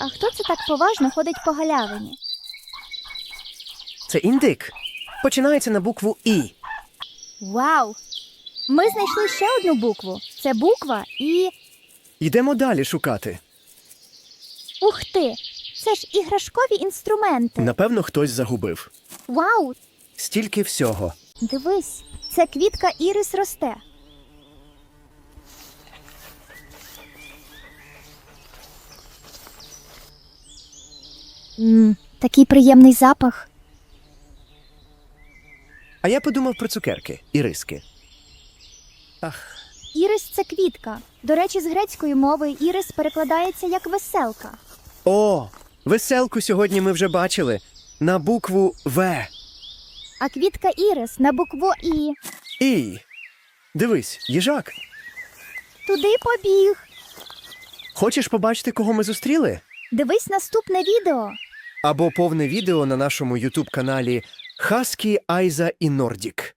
А хто це так поважно ходить по галявині? Це індик. Починається на букву І. Вау! Ми знайшли ще одну букву. Це буква і. Йдемо далі шукати. Ух ти! Це ж іграшкові інструменти. Напевно, хтось загубив. Вау! Стільки всього. Дивись, це квітка ірис росте. Мм, такий приємний запах. А я подумав про цукерки і риски. Ах, Ірис це квітка. До речі, з грецької мови ірис перекладається як веселка. о! Веселку сьогодні ми вже бачили. На букву В. А квітка ірис на букву І. І. Дивись, їжак. Туди побіг. Хочеш побачити, кого ми зустріли? Дивись наступне відео. Або повне відео на нашому ютуб каналі Хаскі, Айза і Нордік.